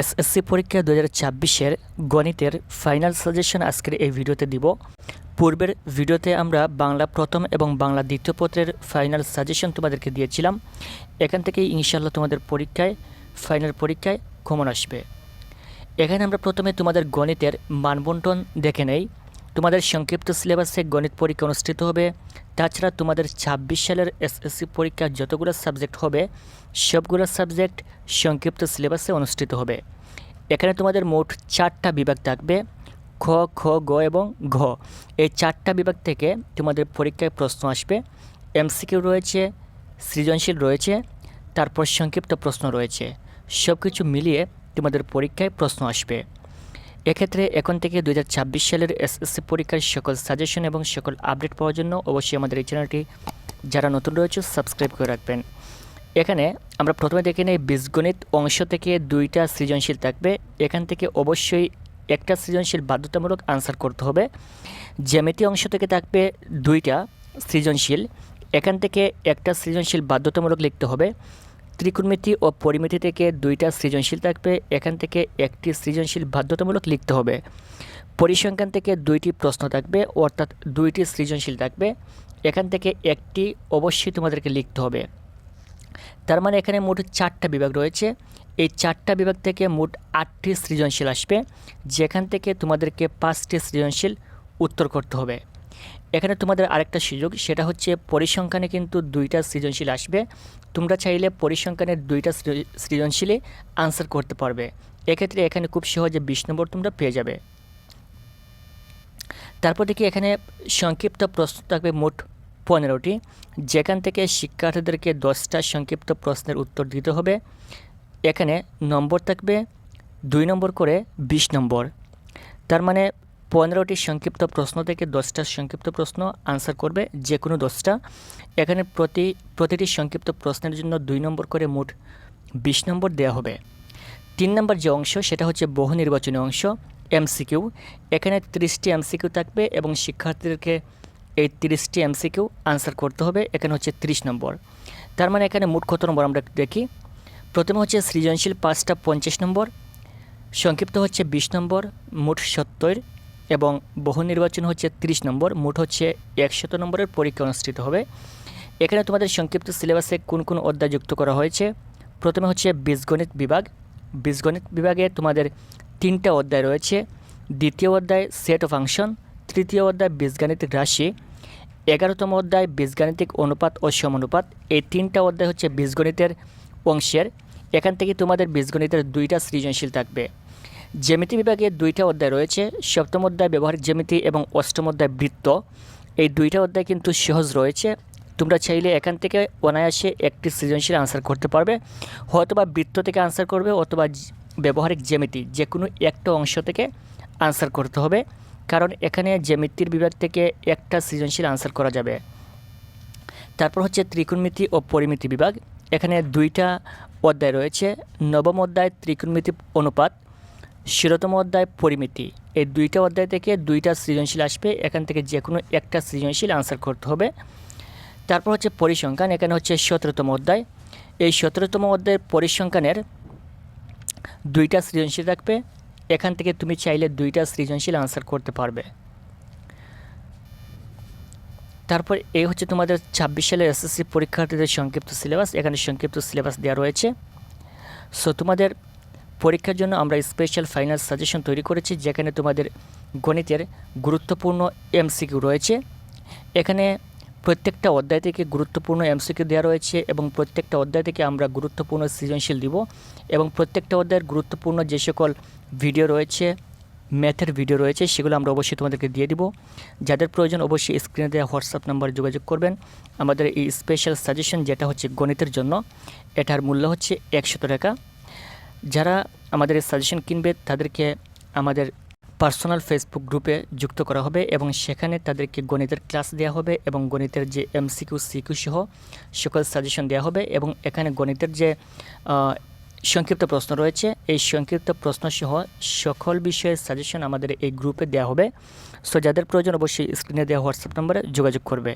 SSC পরীক্ষা দু হাজার ছাব্বিশের গণিতের ফাইনাল সাজেশন আজকের এই ভিডিওতে দিব। পূর্বের ভিডিওতে আমরা বাংলা প্রথম এবং বাংলা দ্বিতীয় পত্রের ফাইনাল সাজেশন তোমাদেরকে দিয়েছিলাম। এখান থেকেই ইনশাল্লাহ তোমাদের পরীক্ষায় ফাইনাল পরীক্ষায় কমন আসবে। এখানে আমরা প্রথমে তোমাদের গণিতের মানবন্টন দেখে নেই। তোমাদের সংক্ষিপ্ত সিলেবাসে গণিত পরীক্ষা অনুষ্ঠিত হবে। তাছাড়া তোমাদের ছাব্বিশ সালের এসএসসি পরীক্ষা যতগুলো সাবজেক্ট হবে, সবগুলো সাবজেক্ট সংক্ষিপ্ত সিলেবাসে অনুষ্ঠিত হবে। এখানে তোমাদের মোট চারটা বিভাগ থাকবে, খ খ, গ এবং ঘ। এই চারটা বিভাগ থেকে তোমাদের পরীক্ষায় প্রশ্ন আসবে। এমসিকিউ রয়েছে, সৃজনশীল রয়েছে, তারপর সংক্ষিপ্ত প্রশ্ন রয়েছে। সব কিছু মিলিয়ে তোমাদের পরীক্ষায় প্রশ্ন আসবে। এক্ষেত্রে এখন থেকে দুই হাজার ছাব্বিশ সালের এসএসসি পরীক্ষার সকল সাজেশন এবং সকল আপডেট পাওয়ার জন্য অবশ্যই আমাদের এই চ্যানেলটি যারা নতুন রয়েছে, সাবস্ক্রাইব করে রাখবেন। এখানে আমরা প্রথমে দেখে নেই, বীজগণিত অংশ থেকে দুইটা সৃজনশীল থাকবে। এখান থেকে অবশ্যই একটা সৃজনশীল বাধ্যতামূলক আনসার করতে হবে। জ্যামিতি অংশ থেকে থাকবে দুইটা সৃজনশীল। এখান থেকে একটা সৃজনশীল বাধ্যতামূলক লিখতে হবে। ত্রিকোণমিতি ও পরিমিতি থেকে দুইটা সৃজনশীল থাকবে, এখান থেকে একটি সৃজনশীল বাধ্যতামূলক লিখতে হবে। পরিসংখ্যান থেকে দুইটি প্রশ্ন থাকবে, অর্থাৎ দুইটি সৃজনশীল থাকবে, এখান থেকে একটি অবশ্যই তোমাদেরকে লিখতে হবে। তার মানে এখানে মোট চারটা বিভাগ রয়েছে। এই চারটা বিভাগ থেকে মোট আটটি সৃজনশীল আসবে, যেখান থেকে তোমাদেরকে পাঁচটি সৃজনশীল উত্তর করতে হবে। এখানে তোমাদের আরেকটা সুযোগ, সেটা হচ্ছে পরিসংখ্যানে কিন্তু দুইটা সৃজনশীল আসবে। তোমরা চাইলে পরিসংখ্যানের দুইটা সৃজনশীলে আনসার করতে পারবে। এক্ষেত্রে এখানে খুব সহজে বিশ নম্বর তোমরা পেয়ে যাবে। তারপর দেখি এখানে সংক্ষিপ্ত প্রশ্ন থাকবে মোট পনেরোটি। যেখান থেকে শিক্ষার্থীদেরকে দশটা সংক্ষিপ্ত প্রশ্নের উত্তর দিতে হবে। এখানে নম্বর থাকবে দুই নম্বর করে বিশ নম্বর। তার মানে পনেরোটি সংক্ষিপ্ত প্রশ্ন থেকে দশটা সংক্ষিপ্ত প্রশ্ন আনসার করবে যে কোনো দশটা। এখানে প্রতি, প্রতিটি সংক্ষিপ্ত প্রশ্নের জন্য দুই নম্বর করে মোট বিশ নম্বর দেওয়া হবে। তিন নম্বর যে অংশ, সেটা হচ্ছে বহু নির্বাচনী অংশ এমসিকিউ এখানে তিরিশটি এমসিকিউ থাকবে এবং শিক্ষার্থীদেরকে এই তিরিশটি এমসিকিউ আনসার করতে হবে। এখানে হচ্ছে তিরিশ নম্বর। তার মানে এখানে মোট কত নম্বর আমরা দেখি? প্রথমে হচ্ছে সৃজনশীল পাঁচটা পঞ্চাশ নম্বর, সংক্ষিপ্ত হচ্ছে বিশ নম্বর, মোট সত্তর। এবং বহু নির্বাচন হচ্ছে তিরিশ নম্বর, মোট হচ্ছে একশত নম্বরের পরীক্ষা অনুষ্ঠিত হবে। এখানে তোমাদের সংক্ষিপ্ত সিলেবাসে কোন কোন অধ্যায় যুক্ত করা হয়েছে? প্রথমে হচ্ছে বীজগণিত বিভাগ। বীজগণিত বিভাগে তোমাদের তিনটা অধ্যায় রয়েছে। দ্বিতীয় অধ্যায় সেট অফ ফাংশন, তৃতীয় অধ্যায় বীজগাণিতিক রাশি, এগারোতম অধ্যায় বীজগাণিতিক অনুপাত ও সমানুপাত। এই তিনটা অধ্যায় হচ্ছে বীজগণিতের অংশের। এখান থেকে তোমাদের বীজগণিতের দুইটা সৃজনশীল থাকবে। জ্যামিতি বিভাগে দুইটা অধ্যায় রয়েছে, সপ্তম অধ্যায় ব্যবহারিক জ্যামিতি এবং অষ্টম অধ্যায় বৃত্ত। এই দুইটা অধ্যায় কিন্তু সহজ রয়েছে। তোমরা চাইলে এখান থেকে অনায়াসে একটি সৃজনশীল আনসার করতে পারবে। হয়তোবা বৃত্ত থেকে আনসার করবে অথবা ব্যবহারিক জ্যামিতি যে কোনো একটা অংশ থেকে আনসার করতে হবে। কারণ এখানে জ্যামিতির বিভাগ থেকে একটা সৃজনশীল আনসার করা যাবে। তারপর হচ্ছে ত্রিকোণমিতি ও পরিমিতি বিভাগ। এখানে দুইটা অধ্যায় রয়েছে। নবম অধ্যায় ত্রিকোণমিতি অনুপাত ষোলতম অধ্যায় পরিমিতি। এই দুইটা অধ্যায় থেকে দুইটা সৃজনশীল আসবে, এখান থেকে যে কোনো একটা সৃজনশীল আনসার করতে হবে। তারপর হচ্ছে পরিসংখ্যান, এখানে হচ্ছে সতেরোতম অধ্যায়। এই সতেরোতম অধ্যায়ের পরিসংখ্যানের দুইটা সৃজনশীল থাকবে, এখান থেকে তুমি চাইলে দুইটা সৃজনশীল আনসার করতে পারবে। তারপর এই হচ্ছে তোমাদের ছাব্বিশ সালের এসএসসি পরীক্ষার্থীদের সংক্ষিপ্ত সিলেবাস এখানে সংক্ষিপ্ত সিলেবাস দেওয়া রয়েছে। সো তোমাদের পরীক্ষার জন্য আমরা স্পেশাল ফাইনাল সাজেশন তৈরি করেছি, যেখানে তোমাদের গণিতের গুরুত্বপূর্ণ এমসিকিউ রয়েছে। এখানে প্রত্যেকটা অধ্যায় থেকে গুরুত্বপূর্ণ এমসিকিউ দেওয়া রয়েছে এবং প্রত্যেকটা অধ্যায় থেকে আমরা গুরুত্বপূর্ণ সৃজনশীল দিব এবং প্রত্যেকটা অধ্যায়ের গুরুত্বপূর্ণ যে সকল ভিডিও রয়েছে ম্যাথের ভিডিও রয়েছে, সেগুলো আমরা অবশ্যই তোমাদেরকে দিয়ে দিব। যাদের প্রয়োজন অবশ্যই স্ক্রিনে দেওয়া হোয়াটসঅ্যাপ নাম্বারে যোগাযোগ করবেন। আমাদের এই স্পেশাল সাজেশন যেটা হচ্ছে গণিতের জন্য, এটার মূল্য হচ্ছে একশত টাকা। যারা আমাদের সাজেশন কিনবে, তাদেরকে আমাদের পার্সোনাল ফেসবুক গ্রুপে যুক্ত করা হবে এবং সেখানে তাদেরকে গণিতের ক্লাস দেওয়া হবে এবং গণিতের যে এমসিকিউ সিকিউ সহ সকল সাজেশন দেওয়া হবে এবং এখানে গণিতের যে সংক্ষিপ্ত প্রশ্ন রয়েছে, এই সংক্ষিপ্ত প্রশ্ন সহ সকল বিষয়ের সাজেশন আমাদের এই গ্রুপে দেওয়া হবে। সো যাদের প্রয়োজন অবশ্যই স্ক্রিনে দেওয়া হোয়াটসঅ্যাপ নম্বরে যোগাযোগ করবে।